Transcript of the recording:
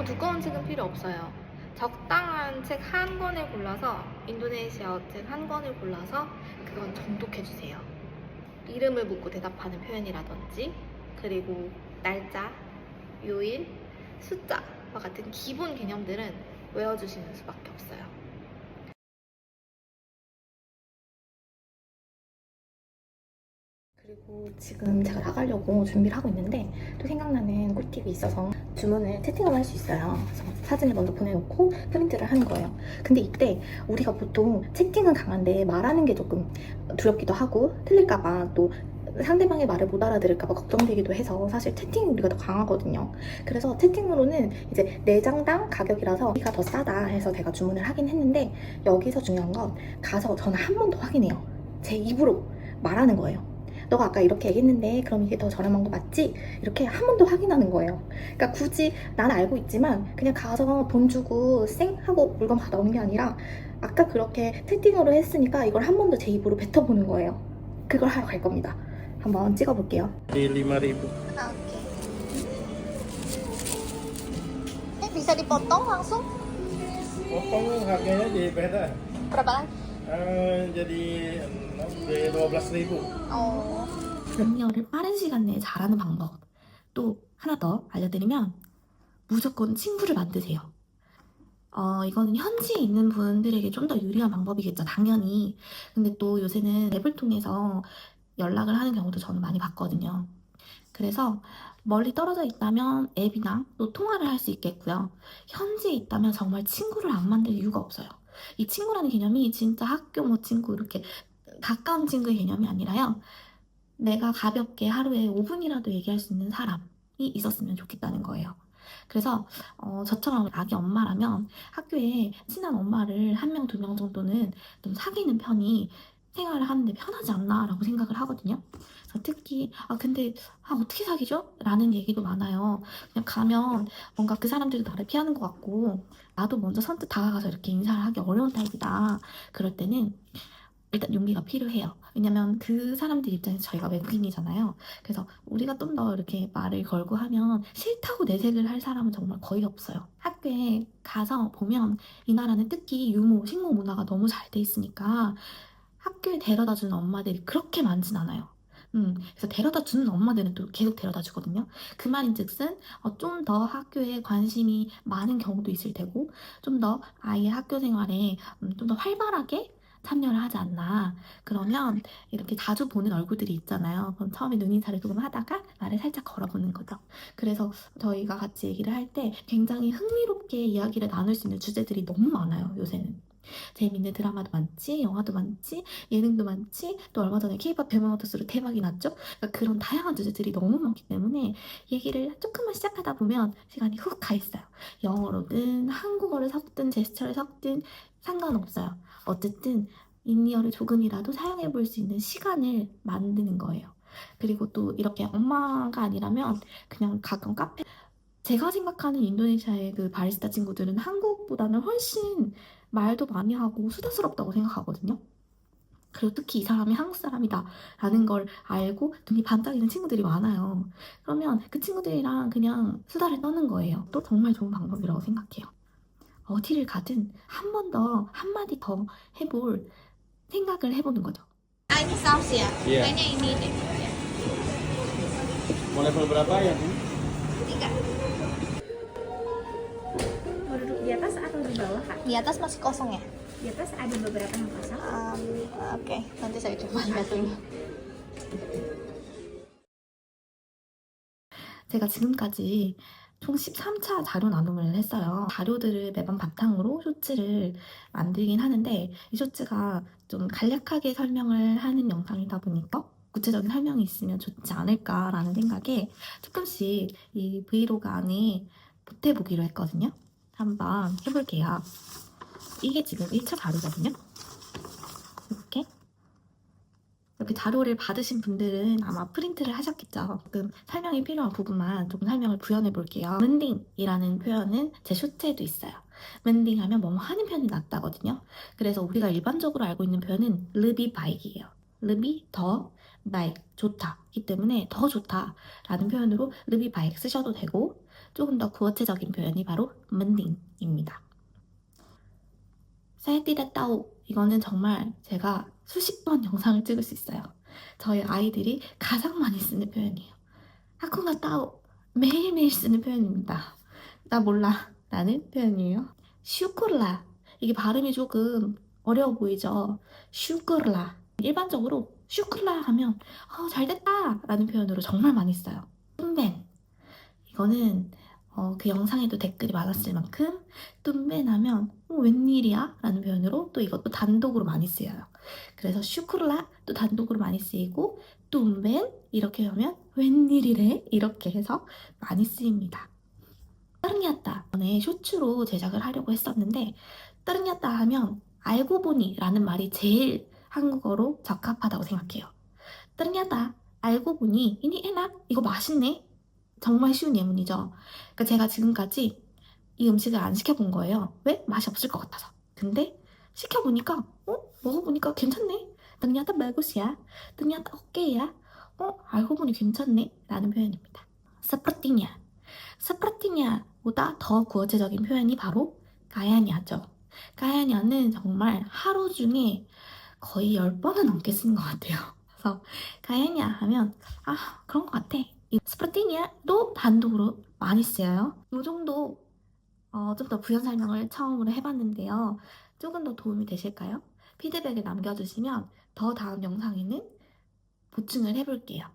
너무 두꺼운 책은 필요 없어요. 적당한 책 한 권을 골라서 인도네시아어 책 한 권을 골라서 그건 정독해 주세요. 이름을 묻고 대답하는 표현이라든지 그리고 날짜, 요일, 숫자와 같은 기본 개념들은 외워주시는 수밖에 없어요. 그리고 지금 제가 나가려고 준비를 하고 있는데 또 생각나는 꿀팁이 있어서 주문을 채팅으로 할 수 있어요. 그래서 사진을 먼저 보내놓고 프린트를 하는 거예요. 근데 이때 우리가 보통 채팅은 강한데 말하는 게 조금 두렵기도 하고 틀릴까봐 또 상대방의 말을 못 알아들을까봐 걱정되기도 해서 사실 채팅이 우리가 더 강하거든요. 그래서 채팅으로는 이제 4장당 가격이라서 우리가 더 싸다 해서 제가 주문을 하긴 했는데 여기서 중요한 건 가서 저는 한 번 더 확인해요. 제 입으로 말하는 거예요. 너가 아까 이렇게 얘기했는데 그럼 이게 더 저렴한 거 맞지? 이렇게 한 번 더 확인하는 거예요. 그러니까 굳이 난 알고 있지만 그냥 가서 돈 주고 쌩 하고 물건 받아 오는 게 아니라 아까 그렇게 채팅으로 했으니까 이걸 한 번 더 제 입으로 뱉어보는 거예요. 그걸 하러 갈 겁니다. 한번 찍어볼게요. Di 5.000 아, 오케이. Eh, bisa dipotong langsung? Potong harganya jadi beda Berapa lagi? Eh, Jadi eh, 12.000 어. 음료를 빠른 시간 내에 잘하는 방법. 또 하나 더 알려드리면 무조건 친구를 만드세요. 어, 이거는 현지에 있는 분들에게 좀 더 유리한 방법이겠죠, 당연히. 근데 또 요새는 앱을 통해서 연락을 하는 경우도 저는 많이 봤거든요. 그래서 멀리 떨어져 있다면 앱이나 또 통화를 할 수 있겠고요. 현지에 있다면 정말 친구를 안 만들 이유가 없어요. 이 친구라는 개념이 진짜 학교 뭐 친구 이렇게 가까운 친구의 개념이 아니라요. 내가 가볍게 하루에 5분이라도 얘기할 수 있는 사람이 있었으면 좋겠다는 거예요. 그래서 어, 저처럼 아기 엄마라면 학교에 친한 엄마를 한 명, 두 명 정도는 좀 사귀는 편이 생활을 하는데 편하지 않나라고 생각을 하거든요. 특히 아 근데 아 어떻게 사귀죠? 라는 얘기도 많아요. 그냥 가면 뭔가 그 사람들도 나를 피하는 것 같고 나도 먼저 선뜻 다가가서 이렇게 인사를 하기 어려운 타입이다. 그럴 때는 일단 용기가 필요해요. 왜냐면 그 사람들 입장에서 저희가 외국인이잖아요. 그래서 우리가 좀 더 이렇게 말을 걸고 하면 싫다고 내색을 할 사람은 정말 거의 없어요. 학교에 가서 보면 이 나라는 특히 유모, 식모 문화가 너무 잘 돼 있으니까 학교에 데려다 주는 엄마들이 그렇게 많진 않아요. 음, 그래서 데려다 주는 엄마들은 또 계속 데려다 주거든요. 그 말인 즉슨 어, 좀 더 학교에 관심이 많은 경우도 있을 테고 좀 더 아이의 학교 생활에 음, 좀더 활발하게 참여를 하지 않나. 그러면 이렇게 자주 보는 얼굴들이 있잖아요. 그럼 처음에 눈인사를 조금 하다가 말을 살짝 걸어보는 거죠. 그래서 저희가 같이 얘기를 할 때 굉장히 흥미롭게 이야기를 나눌 수 있는 주제들이 너무 많아요, 요새는. 재밌는 드라마도 많지, 영화도 많지, 예능도 많지, 또 얼마 전에 케이팝 데모노트스로 대박이 났죠? 그러니까 그런 다양한 주제들이 너무 많기 때문에 얘기를 조금만 시작하다 보면 시간이 훅 가 있어요. 영어로든 한국어를 섞든 제스처를 섞든 상관없어요. 어쨌든 인니어를 조금이라도 사용해 볼 수 있는 시간을 만드는 거예요. 그리고 또 이렇게 엄마가 아니라면 그냥 가끔 카페 제가 생각하는 인도네시아의 그 바리스타 친구들은 한국보다는 훨씬 말도 많이 하고 수다스럽다고 생각하거든요. 그리고 특히 이 사람이 한국 사람이다 라는 걸 알고 눈이 반짝이는 친구들이 많아요. 그러면 그 친구들이랑 그냥 수다를 떠는 거예요. 또 정말 좋은 방법이라고 생각해요. 어디를 가든 한 번 더, 한마디 더 해볼 생각을 해보는 거죠. Ah, ini saus ya? Iya. Kayaknya ini deh. Mau level berapa ya? Tiga. Mau duduk di atas atau di bawah kak? Di atas masih kosong ya? Di atas ada beberapa yang kosong. Um, Oke, nanti saya coba lihat dulu. 제가 지금까지 총 13차 자료 나눔을 했어요. 자료들을 매번 바탕으로 쇼츠를 만들긴 하는데 이 쇼츠가 좀 간략하게 설명을 하는 영상이다 보니까 구체적인 설명이 있으면 좋지 않을까라는 생각에 조금씩 이 브이로그 안에 보태보기로 했거든요. 한번 해볼게요. 이게 지금 1차 자료거든요. 이렇게 이렇게 자료를 받으신 분들은 아마 프린트를 하셨겠죠. 조금 설명이 필요한 부분만 조금 설명을 부연해 볼게요. 멘딩이라는 표현은 제 쇼트에도 있어요. 멘딩하면 뭐뭐 하는 편이 낫다거든요. 그래서 우리가 일반적으로 알고 있는 표현은 르비 바이기예요. 르비 더 바이크 좋다. 이 때문에 더 좋다라는 표현으로 르비 바이크 쓰셔도 되고 조금 더 구어체적인 표현이 바로 멘딩입니다. 살띠다따오 이거는 정말 제가 수십 번 영상을 찍을 수 있어요. 저희 아이들이 가장 많이 쓰는 표현이에요. 하쿠가 따오 매일매일 쓰는 표현입니다. 나 몰라 라는 표현이에요. 슈kur라 이게 발음이 조금 어려워 보이죠? 슈kur라 일반적으로 슈kur라 하면 어, 잘됐다 라는 표현으로 정말 많이 써요. 뚱벤 이거는 어, 그 영상에도 댓글이 많았을 만큼 뚱벤 하면 어, 웬일이야? 라는 표현으로 또 이것도 단독으로 많이 쓰여요. 그래서 슈크라 또 단독으로 많이 쓰이고 뚱벤 이렇게 하면 웬일이래? 이렇게 해서 많이 쓰입니다. 따르냐따 전에 쇼츠로 제작을 하려고 했었는데 따르냐따 하면 알고 보니 라는 말이 제일 한국어로 적합하다고 생각해요. 따르냐따 알고 보니 이니 에나 이거 맛있네 정말 쉬운 예문이죠. 그러니까 제가 지금까지 이 음식을 안 시켜본 거예요. 왜? 맛이 없을 것 같아서. 근데 시켜보니까 어? 먹어보니까 괜찮네. 따르냐따 말고시야. 따르냐따 오케이야. 어? 알고 보니 괜찮네. 라는 표현입니다. 스프라티냐. 스프라티냐보다 더 구어체적인 표현이 바로 가야냐죠. 가야냐는 정말 하루 중에 거의 10번은 넘게 쓰는 것 같아요. 그래서 가야냐 하면 아 그런 것 같아. 이 스프라티냐도 단독으로 많이 쓰여요. 이 정도 어, 좀 더 부연 설명을 처음으로 해봤는데요. 조금 더 도움이 되실까요? 피드백을 남겨주시면 더 다음 영상에는 보충을 해볼게요.